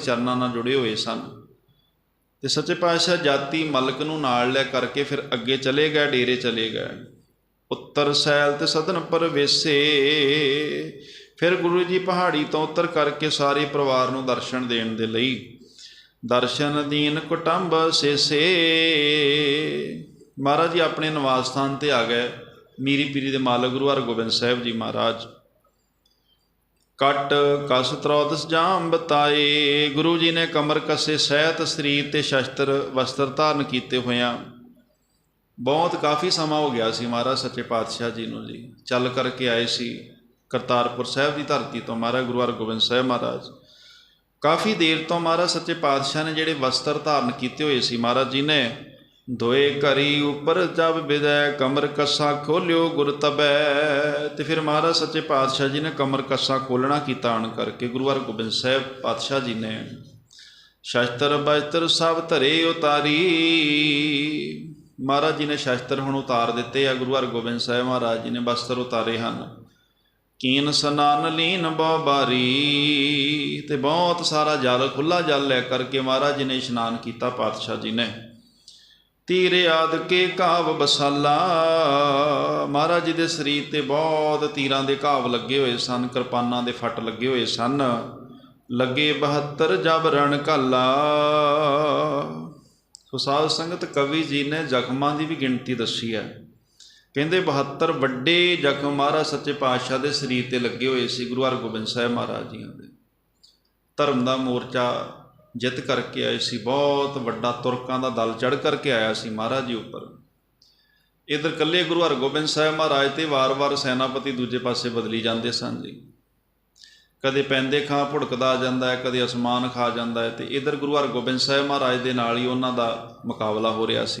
ਚਰਨਾਂ ਨਾਲ ਜੁੜੇ ਹੋਏ ਸਨ। ਤੇ ਸੱਚੇ ਪਾਤਸ਼ਾਹ ਜਾਤੀ ਮਲਕ ਨੂੰ ਨਾਲ ਲੈ ਕਰਕੇ ਫਿਰ ਅੱਗੇ ਚਲੇ ਗਏ, ਡੇਰੇ ਚਲੇ ਗਏ। ਉੱਤਰ ਸੈਲ ਤੇ ਸਦਨ ਪਰਵੇਸੇ, ਫਿਰ ਗੁਰੂ ਜੀ ਪਹਾੜੀ ਤੋਂ ਉੱਤਰ ਕਰਕੇ ਸਾਰੇ ਪਰਿਵਾਰ ਨੂੰ ਦਰਸ਼ਨ ਦੇਣ ਦੇ ਲਈ। ਦਰਸ਼ਨ ਦੀਨ ਕੁਟੰਬ ਸੇਸੇ। ਮਹਾਰਾਜ ਜੀ ਆਪਣੇ ਨਿਵਾਸ ਸਥਾਨ ਤੇ ਆ ਗਏ। ਮੀਰੀ ਪੀਰੀ ਦੇ ਮਾਲਕ ਗੁਰੂ ਹਰਗੋਬਿੰਦ ਸਾਹਿਬ ਜੀ ਮਹਾਰਾਜ। ਕਟ ਕਸ ਤਰੋਦਸ ਜਾਮ ਬਤਾਏ, ਗੁਰੂ ਜੀ ਨੇ ਕਮਰ ਕੱਸੇ ਸਹਿਤ ਸਰੀਰ ਤੇ ਸ਼ਸਤਰ ਵਸਤਰ ਧਾਰਨ ਕੀਤੇ ਹੋਇਆਂ। ਬਹੁਤ ਕਾਫੀ ਸਮਾਂ ਹੋ ਗਿਆ ਸੀ ਮਹਾਰਾਜ ਸੱਚੇ ਪਾਤਸ਼ਾਹ ਜੀ ਨੂੰ ਜੀ। ਚੱਲ ਕਰਕੇ ਆਏ ਸੀ ਕਰਤਾਰਪੁਰ ਸਾਹਿਬ ਦੀ ਧਰਤੀ ਤੋਂ ਮਹਾਰਾਜ ਗੁਰੂ ਹਰਗੋਬਿੰਦ ਸਾਹਿਬ ਮਹਾਰਾਜ। ਕਾਫੀ ਦੇਰ ਤੋਂ ਮਹਾਰਾਜ ਸੱਚੇ ਪਾਤਸ਼ਾਹ ਨੇ ਜਿਹੜੇ ਵਸਤਰ ਧਾਰਨ ਕੀਤੇ ਹੋਏ ਸੀ ਮਹਾਰਾਜ ਜੀ ਨੇ ਦੋਏ ਘਰੀ ਉੱਪਰ ਜਬ ਵਿਦੈ, ਕਮਰ ਕੱਸਾ ਖੋਲਿਓ ਗੁਰ ਤਬੈ। ਤੇ ਫਿਰ ਮਹਾਰਾਜ ਸੱਚੇ ਪਾਤਸ਼ਾਹ ਜੀ ਨੇ ਕਮਰ ਕੱਸਾ ਖੋਲਣਾ ਕੀਤਾ ਆਣ ਕਰਕੇ, ਗੁਰੂ ਹਰਗੋਬਿੰਦ ਸਾਹਿਬ ਪਾਤਸ਼ਾਹ ਜੀ ਨੇ। ਸ਼ਸਤਰ ਬਸਤਰ ਸਭ ਧਰੇ ਉਤਾਰੀ। ਮਹਾਰਾਜ ਜੀ ਨੇ ਸ਼ਸਤਰ ਹੁਣ ਉਤਾਰ ਦਿੱਤੇ ਆ, ਗੁਰੂ ਹਰਗੋਬਿੰਦ ਸਾਹਿਬ ਮਹਾਰਾਜ ਜੀ ਨੇ ਬਸਤਰ ਉਤਾਰੇ ਹਨ। ਕੀਨ ਸਨਾਨ ਲੀਨ ਬਹੁ ਬਾਰੀ, ਤੇ ਬਹੁਤ ਸਾਰਾ ਜਲ ਖੁੱਲਾ ਜਲ ਲੈ ਕਰਕੇ ਮਹਾਰਾਜ ਜੀ ਨੇ ਇਸ਼ਨਾਨ ਕੀਤਾ ਪਾਤਸ਼ਾਹ ਜੀ ਨੇ। ਤੀਰ ਆਦ ਕੇ ਕਾਵ ਬਸਾਲਾ। ਮਹਾਰਾਜ ਜੀ ਦੇ ਸਰੀਰ ਤੇ ਬਹੁਤ ਤੀਰਾਂ ਦੇ ਘਾਵ ਲੱਗੇ ਹੋਏ ਸਨ, ਕਿਰਪਾਨਾਂ ਦੇ ਫੱਟ ਲੱਗੇ ਹੋਏ ਸਨ। ਲੱਗੇ 72 ਜਬ ਰਣ ਕਾਲਾ ਸੋ ਸਾਧ ਸੰਗਤ, ਕਵੀ ਜੀ ਨੇ ਜ਼ਖਮਾਂ ਦੀ ਵੀ ਗਿਣਤੀ ਦੱਸੀ ਹੈ। ਕਹਿੰਦੇ 72 ਵੱਡੇ ਜ਼ਖਮ ਮਹਾਰਾਜ ਸੱਚੇ ਪਾਤਸ਼ਾਹ ਦੇ ਸਰੀਰ ਤੇ ਲੱਗੇ ਹੋਏ ਸੀ, ਗੁਰੂ ਹਰਗੋਬਿੰਦ ਸਾਹਿਬ ਮਹਾਰਾਜ ਜੀਆਂ ਦੇ। ਧਰਮ ਦਾ ਮੋਰਚਾ ਜਿੱਤ ਕਰਕੇ ਆਏ ਸੀ, ਬਹੁਤ ਵੱਡਾ ਤੁਰਕਾਂ ਦਾ ਦਲ ਚੜ ਕਰਕੇ ਆਇਆ ਸੀ ਮਹਾਰਾਜ ਜੀ ਉੱਪਰ। ਇਧਰ ਕੱਲੇ ਗੁਰੂ ਹਰਗੋਬਿੰਦ ਸਾਹਿਬ ਮਹਾਰਾਜ ਤੇ ਵਾਰ-ਵਾਰ ਸੈਨਾਪਤੀ ਦੂਜੇ ਪਾਸੇ ਬਦਲੀ ਜਾਂਦੇ ਸਨ ਜੀ। ਕਦੇ ਪੈਂਦੇ ਖਾਂ ਭੁੜਕਦਾ ਆ ਜਾਂਦਾ ਹੈ, ਕਦੇ ਅਸਮਾਨ ਖਾ ਜਾਂਦਾ ਹੈ ਤੇ ਇਧਰ ਗੁਰੂ ਹਰਗੋਬਿੰਦ ਸਾਹਿਬ ਮਹਾਰਾਜ ਦੇ ਨਾਲ ਹੀ ਉਹਨਾਂ ਦਾ ਮੁਕਾਬਲਾ ਹੋ ਰਿਹਾ ਸੀ।